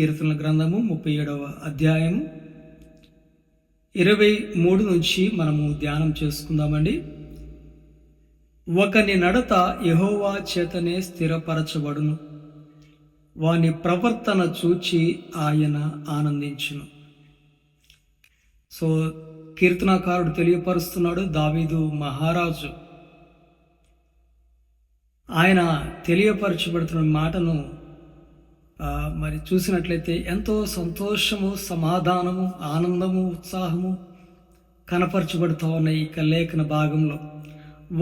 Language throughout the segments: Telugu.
కీర్తనల గ్రంథము ముప్పై ఏడవ అధ్యాయము. ఇరవై మూడు నుంచి మనము ధ్యానం చేసుకుందామండి. ఒకని నడత యహోవా చేతనే స్థిరపరచబడును. వాని ప్రవర్తన చూచి ఆయన ఆనందించును. సో కీర్తనాకారుడు తెలియపరుస్తున్నాడు దావీదు మహారాజు. ఆయన తెలియపరచబడుతున్న మాటను మరి చూసినట్లయితే ఎంతో సంతోషము సమాధానము ఆనందము ఉత్సాహము కనపరచబడుతూ ఉన్నాయి ఈ లేఖన భాగంలో.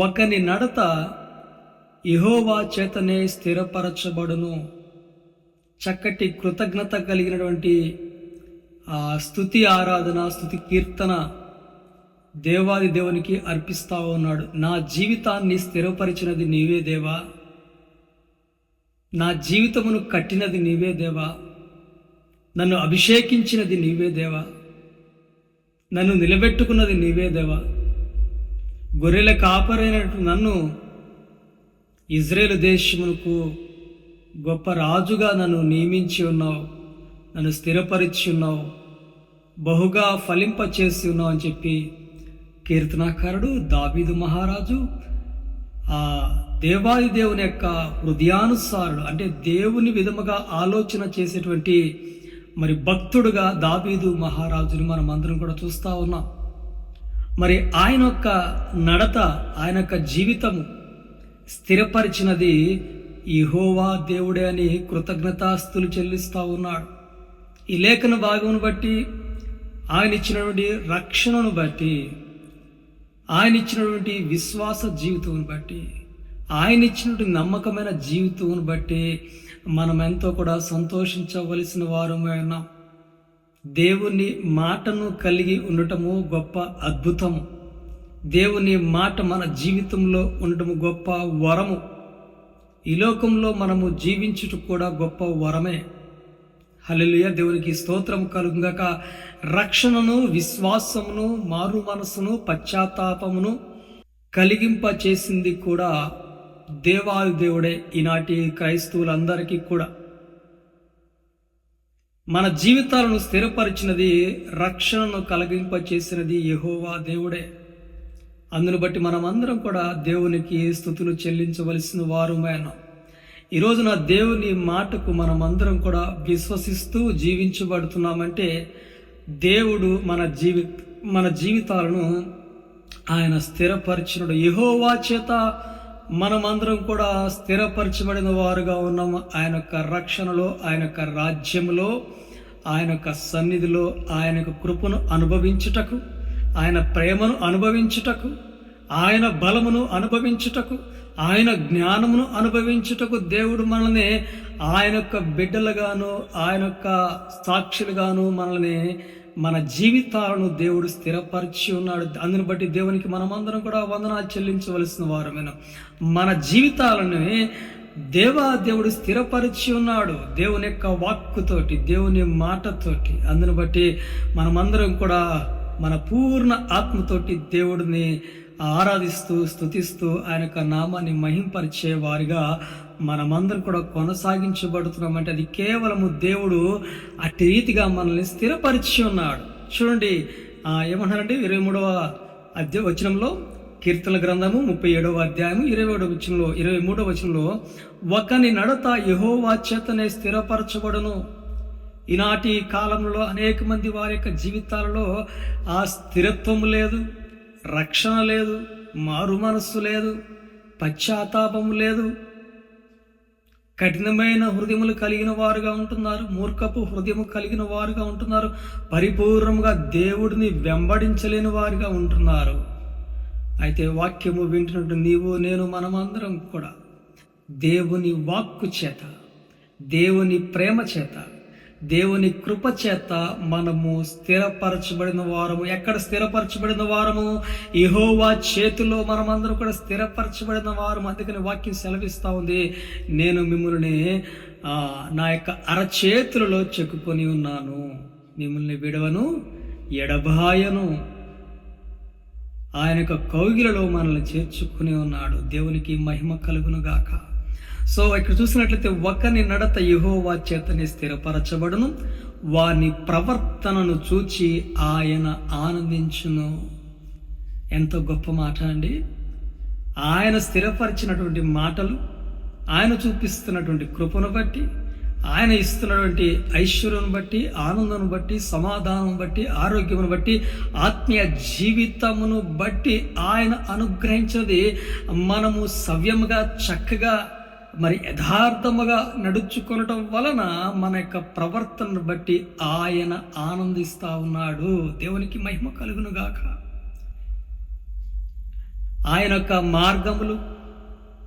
ఒకని నడత ఇహోవా చేతనే స్థిరపరచబడును. చక్కటి కృతజ్ఞత కలిగినటువంటి ఆ స్థుతి ఆరాధన స్థుతి కీర్తన దేవాది దేవునికి అర్పిస్తా ఉన్నాడు. నా జీవితాన్ని స్థిరపరిచినది నీవే దేవా. నా జీవితమును కట్టినది నీవే దేవా. నన్ను అభిషేకించినది నీవే దేవా. నన్ను నిలబెట్టుకున్నది నీవే దేవా. గొర్రెల కాపరైనట్టు నన్ను ఇజ్రాయేల్ దేశమునకు గొప్ప రాజుగా నన్ను నియమించి ఉన్నావు. నన్ను స్థిరపరిచి ఉన్నావు. బహుగా ఫలింప చేసి ఉన్నావు అని చెప్పి కీర్తనాకారుడు దావీదు మహారాజు ఆ దేవాది దేవుని యొక్క హృదయానుసారుడు అంటే దేవుని విధముగా ఆలోచన చేసేటువంటి మరి భక్తుడుగా దావీదు మహారాజుని మనం అందరం కూడా చూస్తూ ఉన్నాం. మరి ఆయన యొక్క నడత ఆయన యొక్క జీవితము స్థిరపరిచినది ఇహోవా దేవుడే అని కృతజ్ఞతాస్తులు చెల్లిస్తూ ఉన్నాడు. ఈ లేఖన భాగమును బట్టి ఆయన ఇచ్చినటువంటి రక్షణను బట్టి ఆయన ఇచ్చినటువంటి విశ్వాస జీవితం బట్టి ఆయన ఇచ్చినటువంటి నమ్మకమైన జీవితం బట్టి మనం ఎంతో కూడా సంతోషించవలసిన వారమే ఉన్నాం దేవుని మాటను కలిగి ఉండటము గొప్ప అద్భుతము. దేవుని మాట మన జీవితంలో ఉండటము గొప్ప వరము. ఈ లోకంలో మనము జీవించుట కూడా గొప్ప వరమే. హల్లెలూయ. దేవునికి స్తోత్రం కలుగాక రక్షణను విశ్వాసమును మారు మనసును పశ్చాత్తాపమును కలిగింప చేసింది కూడా దేవాది దేవుడే ఈనాటి క్రైస్తవులందరికీ కూడా. మన జీవితాలను స్థిరపరిచినది రక్షణను కలిగింప చేసినది యహోవా దేవుడే. అందును బట్టి మనమందరం కూడా దేవునికి స్థుతులు చెల్లించవలసిన వారుమేనా ఈరోజు నా దేవుని మాటకు మనమందరం కూడా విశ్వసిస్తూ జీవించబడుతున్నామంటే దేవుడు మన జీవి మన జీవితాలను ఆయన స్థిరపరిచినడు. యహోవా చేత మనమందరం కూడా స్థిరపరచబడిన వారుగా ఉన్నాము ఆయన యొక్క రక్షణలో ఆయన యొక్క రాజ్యంలో ఆయన యొక్క సన్నిధిలో ఆయన యొక్క కృపను అనుభవించుటకు ఆయన ప్రేమను అనుభవించుటకు ఆయన బలమును అనుభవించుటకు ఆయన జ్ఞానమును అనుభవించుటకు దేవుడు మనల్ని ఆయన యొక్క బిడ్డలుగాను ఆయన యొక్క సాక్షులుగాను మనల్ని మన జీవితాలను దేవుడు స్థిరపరిచి ఉన్నాడు. అందుని బట్టి దేవునికి మనమందరం కూడా వందనాలు చెల్లించవలసిన వారమైన మన జీవితాలను దేవా దేవుడు స్థిరపరిచి ఉన్నాడు. దేవుని యొక్క వాక్కుతోటి దేవుని మాటతోటి అందుని బట్టి మనమందరం కూడా మన పూర్ణ ఆత్మతోటి దేవుడిని ఆరాధిస్తూ స్తుతిస్తూ ఆయన యొక్క నామాన్ని మహింపరిచే వారిగా మనమందరం కూడా కొనసాగించబడుతున్నామంటే అది కేవలము దేవుడు అట్టి రీతిగా మనల్ని స్థిరపరిచి ఉన్నాడు. చూడండి ఆ, ఏమన్నారంటే ఇరవై మూడవ అధ్య వచనంలో కీర్తన గ్రంథము ముప్పై ఏడవ అధ్యాయము ఇరవై ఏడవ వచనంలో ఇరవై మూడవ వచనంలో ఒకని నడత యహోవా చేతనే స్థిరపరచబడును. ఈనాటి కాలంలో అనేక మంది వారి యొక్క జీవితాలలో ఆ స్థిరత్వం లేదు రక్షణ లేదు మారు మనస్సు లేదు పశ్చాత్తాపం లేదు కఠినమైన హృదయములు కలిగిన వారుగా ఉంటున్నారు. మూర్ఖపు హృదయము కలిగిన వారుగా ఉంటున్నారు. పరిపూర్ణంగా దేవుడిని వెంబడించలేని వారుగా ఉంటున్నారు. అయితే వాక్యము వింటున్నట్టు నీవు నేను మనమందరం కూడా దేవుని వాక్కు చేత దేవుని ప్రేమ చేత దేవుని కృప చేత మనము స్థిరపరచబడిన వారము. ఎక్కడ స్థిరపరచబడిన వారము? ఇహోవా చేతిలో మనమందరం కూడా స్థిరపరచబడిన వారము. అందుకని వాక్యం సెలవిస్తూ ఉంది. నేను మిమ్మల్ని నా యొక్క అరచేతులలో చెక్కుకొని ఉన్నాను. మిమ్మల్ని విడవను ఎడబాయను. ఆయన యొక్క కౌగిలలో మనల్ని చేర్చుకుని ఉన్నాడు. దేవునికి మహిమ కలుగును గాక సో ఇక్కడ చూసినట్లయితే ఒకని నడత యహోవా చేతనే స్థిరపరచబడును. వాని ప్రవర్తనను చూచి ఆయన ఆనందించును. ఎంతో గొప్ప మాట అండి. ఆయన స్థిరపరిచినటువంటి మాటలు ఆయన చూపిస్తున్నటువంటి కృపను బట్టి ఆయన ఇస్తున్నటువంటి ఐశ్వర్యం బట్టి ఆనందం బట్టి సమాధానం బట్టి ఆరోగ్యమును బట్టి ఆత్మీయ జీవితమును బట్టి ఆయన అనుగ్రహించినది మనము సవ్యముగా చక్కగా మరి యథార్థముగా నడుచుకొనటం వలన మన యొక్క ప్రవర్తనను బట్టి ఆయన ఆనందిస్తా ఉన్నాడు. దేవునికి మహిమ కలుగును గాక ఆయన యొక్క మార్గములు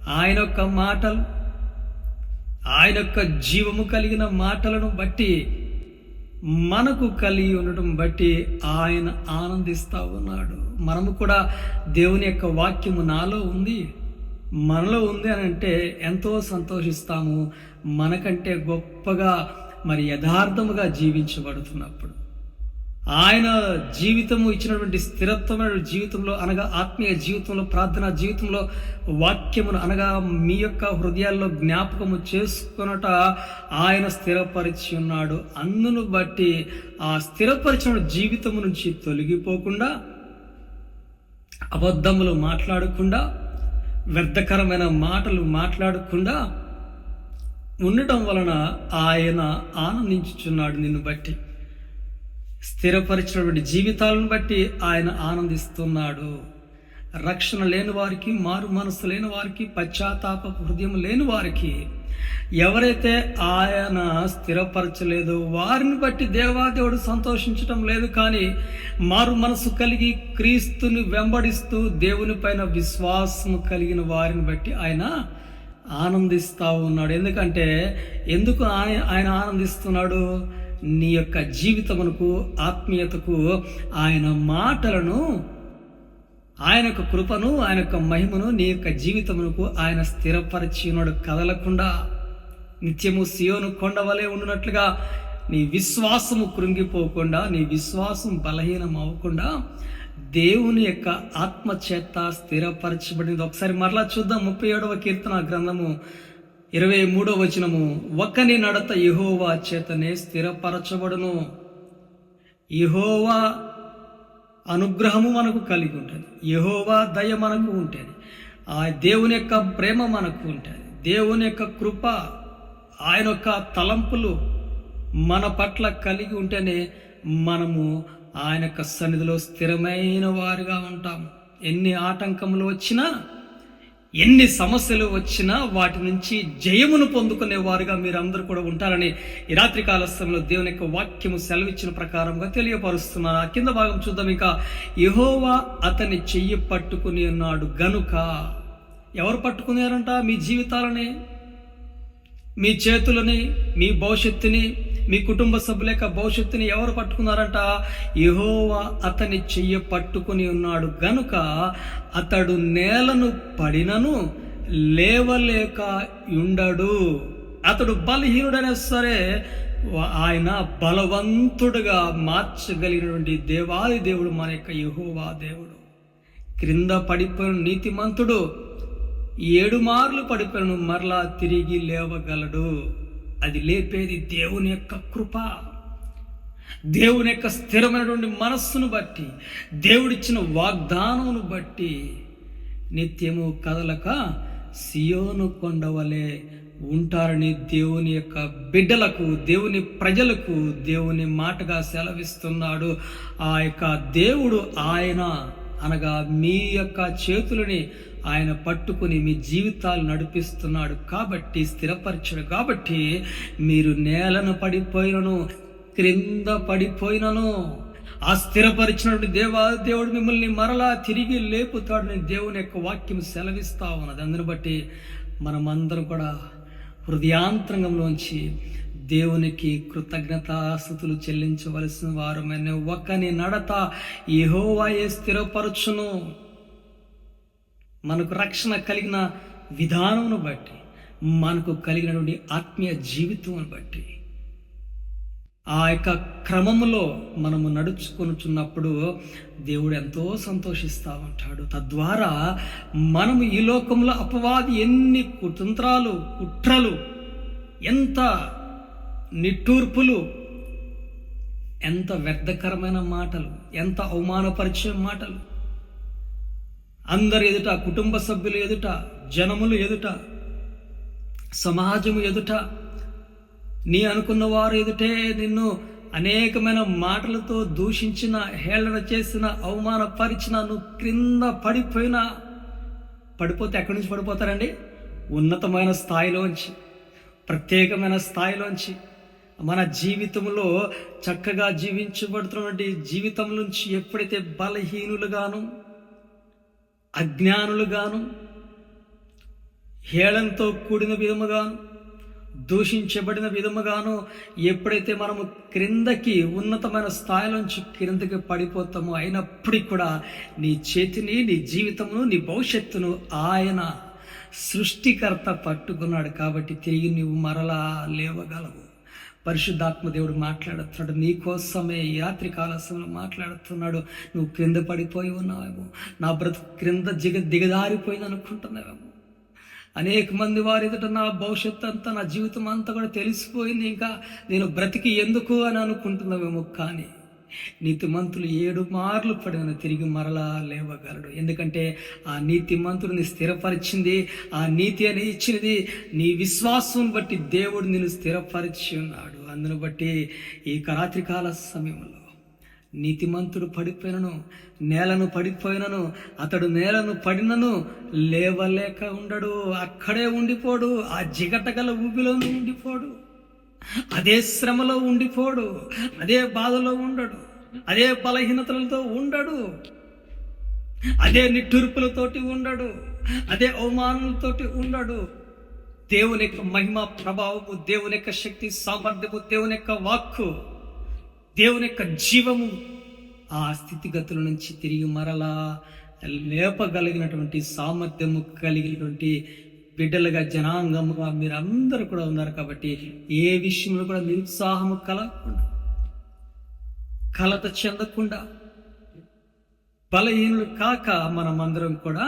ఆయన యొక్క మాటలు ఆయన యొక్క జీవము కలిగిన మాటలను బట్టి మనకు కలిగి ఉండటం బట్టి ఆయన ఆనందిస్తూ ఉన్నాడు. మనము కూడా దేవుని యొక్క వాక్యము నాలో ఉంది. మనలో ఉంది అని అంటే ఎంతో సంతోషిస్తాము. మనకంటే గొప్పగా మరి యథార్థముగా జీవించబడుతున్నప్పుడు. ఆయన జీవితము ఇచ్చినటువంటి స్థిరత్వమైన జీవితంలో అనగా ఆత్మీయ జీవితంలో ప్రార్థన జీవితంలో వాక్యమును అనగా మీ యొక్క హృదయాల్లో జ్ఞాపకము చేసుకొనట ఆయన స్థిరపరిచి ఉన్నాడు. అందును బట్టి ఆ స్థిరపరిచిన జీవితము నుంచి తొలగిపోకుండా అబద్ధములు మాట్లాడకుండా వ్యర్థకరమైన మాటలు మాట్లాడకుండా ఉండటం వలన ఆయన ఆనందించుచున్నాడు నిన్ను బట్టి. స్థిరపరిచినటువంటి జీవితాలను బట్టి ఆయన ఆనందిస్తున్నాడు. రక్షణ లేని వారికి మారు మనసు లేని వారికి పశ్చాత్తాప హృదయం లేని వారికి ఎవరైతే ఆయన స్థిరపరచలేదో వారిని బట్టి దేవాదేవుడు సంతోషించటం లేదు కానీ మారు మనసు కలిగి క్రీస్తుని వెంబడిస్తూ దేవుని పైన విశ్వాసం కలిగిన వారిని బట్టి ఆయన ఆనందిస్తూ ఉన్నాడు. ఎందుకంటే ఎందుకు ఆయన ఆయన ఆనందిస్తున్నాడు? నీ యొక్క జీవితమునకు ఆత్మీయతకు ఆయన మాటలను ఆయన యొక్క కృపను ఆయన యొక్క మహిమను నీ యొక్క జీవితమునకు ఆయన స్థిరపరచినడు కదలకుండా నిత్యము సియోను కొండవలే ఉండినట్లుగా నీ విశ్వాసము కృంగిపోకుండా నీ విశ్వాసం బలహీనం అవ్వకుండా దేవుని యొక్క ఆత్మ చేత స్థిరపరచబడింది ఒకసారి మరలా చూద్దాం ముప్పై ఏడవ కీర్తన గ్రంథము ఇరవై మూడవ వచనము. ఒకని నడత యహోవా చేతనే స్థిరపరచబడును. యహోవా అనుగ్రహము మనకు కలిగి ఉంటుంది. యహోవా దయ మనకు ఉంటుంది. ఆ దేవుని యొక్క ప్రేమ మనకు ఉంటుంది. దేవుని యొక్క కృప ఆయన యొక్క తలంపులు మన పట్ల కలిగి ఉంటేనే మనము ఆయన యొక్క సన్నిధిలో స్థిరమైన వారుగా ఉంటాము. ఎన్ని ఆటంకములు వచ్చినా ఎన్ని సమస్యలు వచ్చినా వాటి నుంచి జయమును పొందుకునే వారుగా మీరందరూ కూడా ఉంటారని ఈ రాత్రి కాల సమయంలో దేవుని యొక్క వాక్యము సెలవిచ్చిన ప్రకారంగా తెలియపరుస్తున్నారు. ఆ కింద భాగం చూద్దాం ఇక యహోవా అతని చెయ్యి పట్టుకుని ఉన్నాడు. గనుక ఎవరు పట్టుకున్నారంట? మీ జీవితాలని? మీ చేతులని? మీ భవిష్యత్తుని? మీ కుటుంబ సభ్యుల యొక్క భవిష్యత్తుని ఎవరు పట్టుకున్నారంట? యహోవా అతని చెయ్యి పట్టుకుని ఉన్నాడు. గనుక అతడు నేలను పడినను లేవలేక ఉండడు అతడు బలహీనుడైనా సరే ఆయన బలవంతుడుగా మార్చగలిగినటువంటి దేవాది దేవుడు మన యొక్క యహోవా దేవుడు. క్రింద పడిపోయిన నీతిమంతుడు ఏడు మార్లు పడిపోయిన మరలా తిరిగి లేవగలడు. అది లేపేది దేవుని యొక్క కృప. దేవుని యొక్క స్థిరమైనటువంటి మనస్సును బట్టి దేవుడిచ్చిన వాగ్దానమును బట్టి నిత్యము కదలక సియోను కొండవలే ఉంటారని దేవుని యొక్క బిడ్డలకు దేవుని ప్రజలకు దేవుని మాటగా సెలవిస్తున్నాడు. ఆ యొక్క దేవుడు ఆయన అనగా మీ యొక్క చేతులని ఆయన పట్టుకుని మీ జీవితాలు నడిపిస్తున్నాడు కాబట్టి స్థిరపరచడు కాబట్టి మీరు నేలను పడిపోయినను క్రింద పడిపోయినను ఆ స్థిరపరిచినటువంటి దేవా దేవుడు మిమ్మల్ని మరలా తిరిగి లేపుతాడని దేవుని యొక్క వాక్యం సెలవిస్తా ఉన్నది. అందుని బట్టి మనమందరం కూడా హృదయాంతరంగంలోంచి దేవునికి కృతజ్ఞతాస్థుతులు చెల్లించవలసిన వారమైన ఒక్కని నడత ఏహోవాయే స్థిరపరచును. మనకు రక్షణ కలిగిన విధానమును బట్టి మనకు కలిగినటువంటి ఆత్మీయ జీవితం బట్టి. ఆ యొక్క క్రమంలో మనము నడుచుకొనుచున్నప్పుడు దేవుడు ఎంతో సంతోషిస్తూ ఉంటాడు. తద్వారా మనము ఈ లోకంలో అపవాది ఎన్ని కుతంత్రాలు కుట్రలు ఎంత నిట్టూర్పులు ఎంత వ్యర్థకరమైన మాటలు ఎంత అవమానపరిచే మాటలు అందరి ఎదుట కుటుంబ సభ్యులు ఎదుట జనములు ఎదుట సమాజము ఎదుట నీ అనుకున్న వారు ఎదుటే నిన్ను అనేకమైన మాటలతో దూషించిన హేళన చేసిన అవమానపరిచిన నువ్వు క్రింద పడిపోయినా పడిపోతే ఎక్కడి నుంచి పడిపోతారండి? ఉన్నతమైన స్థాయిలోంచి ప్రత్యేకమైన స్థాయిలోంచి. మన జీవితంలో చక్కగా జీవించబడుతున్నటువంటి జీవితం నుంచి ఎప్పుడైతే బలహీనులుగాను అజ్ఞానులుగాను హేళంతో కూడిన విధముగాను దూషించబడిన విధముగాను ఎప్పుడైతే మనము క్రిందకి ఉన్నతమైన స్థాయిలోంచి క్రిందకి పడిపోతామో అయినప్పటికీ కూడా నీ చేతిని నీ జీవితమును నీ భవిష్యత్తును ఆయన సృష్టికర్త పట్టుకున్నాడు కాబట్టి తిరిగి నువ్వు మరలా లేవగలవు. పరిశుద్ధాత్మ దేవుడు మాట్లాడుతున్నాడు. నీకోసమే ఈ రాత్రి కాల మాట్లాడుతున్నాడు. నువ్వు క్రింద పడిపోయి ఉన్నావేమో. నా బ్రతుకు క్రింద దిగ దిగదారిపోయింది అనుకుంటున్నావేమో. అనేక మంది వారి ఎదుట నా భవిష్యత్తు అంతా నా జీవితం అంతా కూడా తెలిసిపోయింది. ఇంకా నేను బ్రతికి ఎందుకు అని అనుకుంటున్నావేమో కానీ నీతిమంతులు ఏడు మార్లు పడిన తిరిగి మరలా లేవగలడు. ఎందుకంటే ఆ నీతిమంతుడిని స్థిరపరిచింది ఆ నీతి అని ఇచ్చినది నీ విశ్వాసం బట్టి దేవుడు నిన్ను స్థిరపరిచి ఉన్నాడు. అందును బట్టి ఈ రాత్రికాల సమయంలో నీతిమంతుడు పడిపోయినను నేలను పడిపోయినను అతడు నేలను పడినను లేవలేక ఉండడు. అక్కడే ఉండిపోడు ఆ జిగటగల ఊబిలోనూ ఉండిపోడు. అదే శ్రమలో ఉండిపోడు అదే బాధలో ఉండడు అదే బలహీనతలతో ఉండడు అదే నిట్టూర్పులతోటి ఉండడు అదే అవమానాలతోటి ఉండడు. దేవుని యొక్క మహిమ ప్రభావము దేవుని యొక్క శక్తి సామర్థ్యము దేవుని యొక్క వాక్కు దేవుని యొక్క జీవము ఆ స్థితిగతుల నుంచి తిరిగి మరలా లేపగలిగినటువంటి సామర్థ్యము కలిగినటువంటి బిడ్డలుగా జనాంగముగా మీరందరూ కూడా ఉన్నారు కాబట్టి ఏ విషయంలో కూడా నిరుత్సాహము కలగకుండా కలత చెందకుండా బలహీనులు కాక మనమందరం కూడా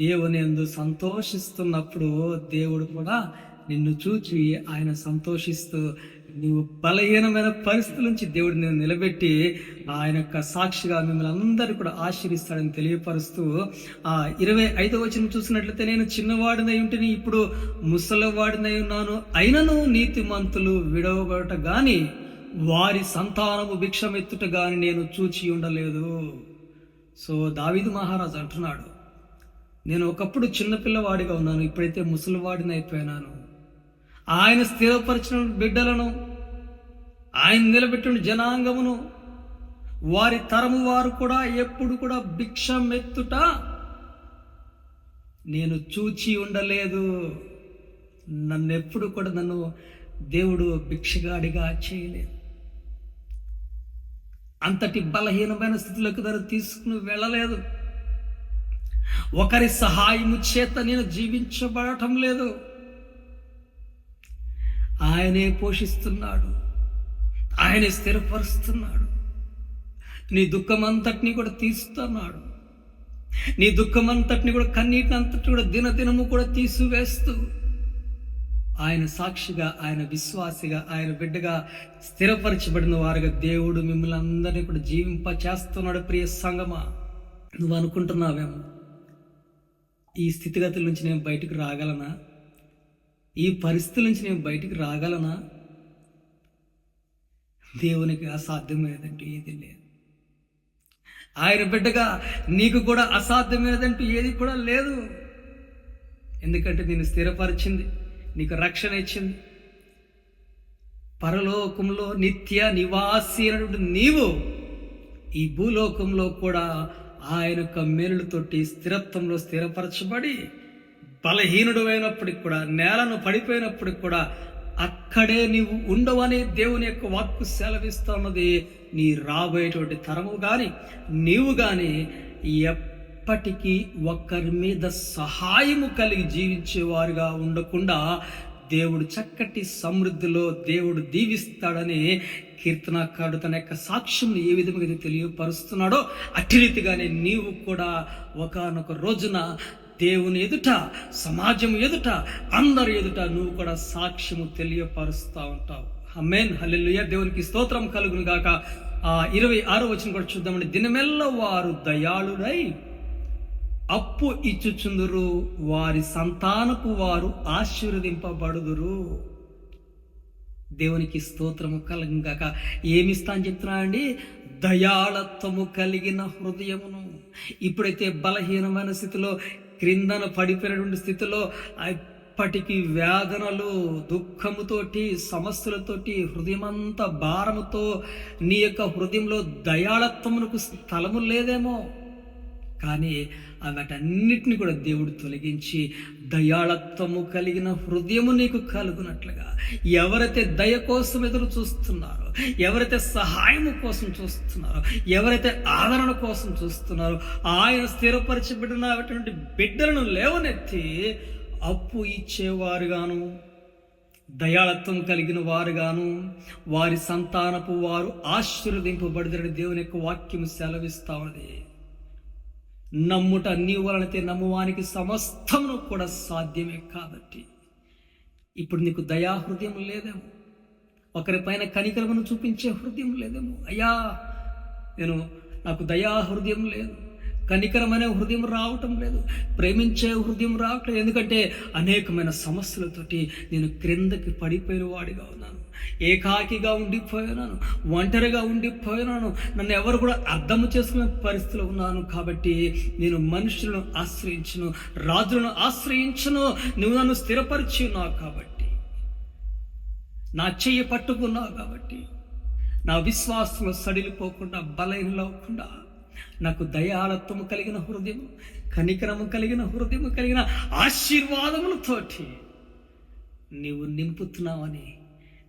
దేవుని ఎందు సంతోషిస్తున్నప్పుడు దేవుడు కూడా నిన్ను చూచి ఆయన సంతోషిస్తూ నీవు బలహీనమైన పరిస్థితుల నుంచి దేవుడు నేను నిలబెట్టి ఆయన యొక్క సాక్షిగా మిమ్మల్ని అందరూ కూడా ఆశీర్స్తాడని తెలియపరుస్తూ ఆ ఇరవై ఐదో వచనం చూసినట్లయితే నేను చిన్నవాడినై ఉంటేనే ఇప్పుడు ముసలివాడినై ఉన్నాను. అయినను నీతిమంతులు విడవబడట కానీ వారి సంతానము భిక్షమెత్తుట కానీ నేను చూచి ఉండలేదు. సో దావిదు మహారాజు అంటున్నాడు నేను ఒకప్పుడు చిన్నపిల్లవాడిగా ఉన్నాను ఇప్పుడైతే ముసలివాడిని అయిపోయినాను ఆయన స్థిరపరిచిన బిడ్డలను ఆయన నిలబెట్టిన జనాంగమును వారి తరము వారు కూడా ఎప్పుడు కూడా భిక్షమెత్తుట నేను చూచి ఉండలేదు. నన్ను ఎప్పుడు కూడా నన్ను దేవుడు భిక్షగాడిగా చేయలేదు. అంతటి బలహీనమైన స్థితిలోకి తను తీసుకుని వెళ్ళలేదు. ఒకరి సహాయము చేత నేను జీవించబడటం లేదు. ఆయనే పోషిస్తున్నాడు. ఆయన స్థిరపరుస్తున్నాడు. నీ దుఃఖమంతటిని కూడా తీస్తున్నాడు. నీ దుఃఖమంతటిని కూడా కన్నీటిని కూడా దినదినము కూడా తీసివేస్తూ ఆయన సాక్షిగా ఆయన విశ్వాసిగా ఆయన బిడ్డగా స్థిరపరచబడిన వారుగా దేవుడు మిమ్మల్ని అందరినీ కూడా జీవింప చేస్తున్నాడు ప్రియ సంగమా. నువ్వు అనుకుంటున్నావేమో? ఈ స్థితిగతుల నుంచి నేను బయటకు రాగలనా? ఈ పరిస్థితుల నుంచి నేను బయటికి రాగలనా? దేవునికి అసాధ్యమైనదంటూ ఏది లేదు. ఆయన బిడ్డగా నీకు కూడా అసాధ్యమైనదంటూ ఏది కూడా లేదు. ఎందుకంటే నేను స్థిరపరిచింది నీకు రక్షణ ఇచ్చింది. పరలోకంలో నిత్య నివాసి అయినటువంటి నీవు ఈ భూలోకంలో కూడా ఆయన యొక్క మేలులతోటి స్థిరత్వంలో స్థిరపరచబడి బలహీనుడు అయినప్పటికి కూడా నేలను పడిపోయినప్పటికి కూడా అక్కడే నీవు ఉండవని దేవుని యొక్క వాక్కు సెలవిస్తున్నది నీ రాబోయేటువంటి తరము కానీ నీవు కానీ ఎప్పటికీ ఒకరి మీద సహాయము కలిగి జీవించేవారుగా ఉండకుండా దేవుడు చక్కటి సమృద్ధిలో దేవుడు దీవిస్తాడని కీర్తనకారుడు తన యొక్క సాక్ష్యం ఏ విధంగా తెలియపరుస్తున్నాడో అట్టి రీతిగానే నీవు కూడా ఒకానొక రోజున దేవుని ఎదుట సమాజం ఎదుట అందరి ఎదుట నువ్వు కూడా సాక్ష్యము తెలియపరుస్తూ ఉంటావు. అమ్మేన్ హల్లెలుయ దేవునికి స్తోత్రం కలుగును గాక. ఆ ఇరవై ఆరో వచ్చిన కూడా చూద్దామండి. దినమెల్ల వారు దయాళుడై అప్పు ఇచ్చుచుందురు వారి సంతానపు వారు ఆశీర్వదింపబడుదురు. దేవునికి స్తోత్రము కలగాక ఏమిస్తా అని చెప్తున్నా అండి దయాళత్వము కలిగిన హృదయమును. ఇప్పుడైతే బలహీనమైన స్థితిలో క్రిందన పడిపోయినటువంటి స్థితిలో ఎప్పటికీ వేదనలు దుఃఖముతోటి సమస్యలతోటి హృదయమంతా భారముతో నీ యొక్క హృదయంలో దయాళత్వమునకు స్థలము లేదేమో. కానీ వాటన్నిటిని కూడా దేవుడు తొలగించి దయాళత్వము కలిగిన హృదయము నీకు కలుగునట్లుగా ఎవరైతే దయ కోసం ఎదురు చూస్తున్నారో ఎవరైతే సహాయము కోసం చూస్తున్నారో ఎవరైతే ఆదరణ కోసం చూస్తున్నారో ఆయన స్థిరపరచబడినటువంటి బిడ్డలను లేవనెత్తి అప్పు ఇచ్చేవారుగాను దయాళత్వం కలిగిన వారుగాను వారి సంతానపు వారు ఆశీర్వదింపబడిదని దేవుని యొక్క వాక్యం సెలవిస్తా ఉన్నది. నమ్ముట నీ వలనైతే నమ్మువానికి సమస్తమును కూడా సాధ్యమే కాబట్టి. ఇప్పుడు నీకు దయా హృదయం లేదేమో? ఒకరిపైన కనికరమును చూపించే హృదయం లేదేమో. అయ్యా నేను నాకు దయా హృదయం లేదు. కనికరమనే హృదయం రావటం లేదు. ప్రేమించే హృదయం రావట్లేదు ఎందుకంటే అనేకమైన సమస్యలతోటి నేను క్రిందకి పడిపోయిన వాడిగా ఉన్నాను. ఏకాకిగా ఉండిపోయినాను. ఒంటరిగా ఉండిపోయినాను. నన్ను ఎవరు కూడా అర్థం చేసుకునే పరిస్థితిలో ఉన్నాను. కాబట్టి నేను మనుషులను ఆశ్రయించను రాజులను ఆశ్రయించను. నువ్వు నన్ను స్థిరపరిచి ఉన్నావు కాబట్టి. నా చెయ్యి పట్టుకున్నావు కాబట్టి నా విశ్వాసంలో సడిలిపోకుండా బలహీనలవకుండా నాకు దయాళత్వము కలిగిన హృదయం కనికరము కలిగిన హృదయము కలిగిన ఆశీర్వాదములతోటి నీవు నింపుతున్నావని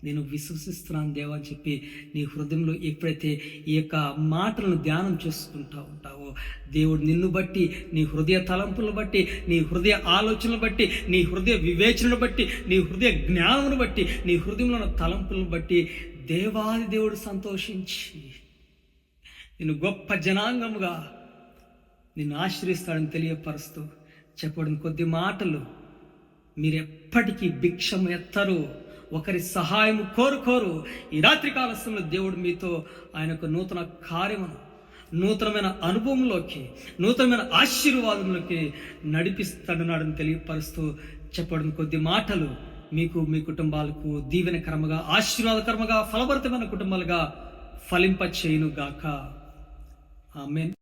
నేను విశ్వసిస్తున్నాను దేవా అని చెప్పి నీ హృదయంలో ఎప్పుడైతే ఈ యొక్క మాటలను ధ్యానం చేసుకుంటా ఉంటావో దేవుడు నిన్ను బట్టి నీ హృదయ తలంపులను బట్టి నీ హృదయ ఆలోచనలు బట్టి నీ హృదయ వివేచనను బట్టి నీ హృదయ జ్ఞానమును బట్టి నీ హృదయంలో ఉన్న తలంపులను బట్టి దేవాది దేవుడు సంతోషించి నేను గొప్ప జనాంగముగా నిన్ను ఆశ్రయిస్తాడని తెలియపరుస్తూ చెప్పడం కొద్ది మాటలు మీరు ఎప్పటికీ భిక్షం ఎత్తరు. ఒకరి సహాయం కోరుకోరు ఈ రాత్రి కాలస్యంలో దేవుడు మీతో ఆయనకు నూతన కార్యమును నూతనమైన అనుభవంలోకి నూతనమైన ఆశీర్వాదంలోకి నడిపిస్తాడన్నాడని తెలియపరుస్తూ చెప్పడం కొద్ది మాటలు మీకు మీ కుటుంబాలకు దీవెనకరముగా ఆశీర్వాదకరముగా ఫలభరితమైన కుటుంబాలుగా ఫలింప చేయును గాక ఆమెన్.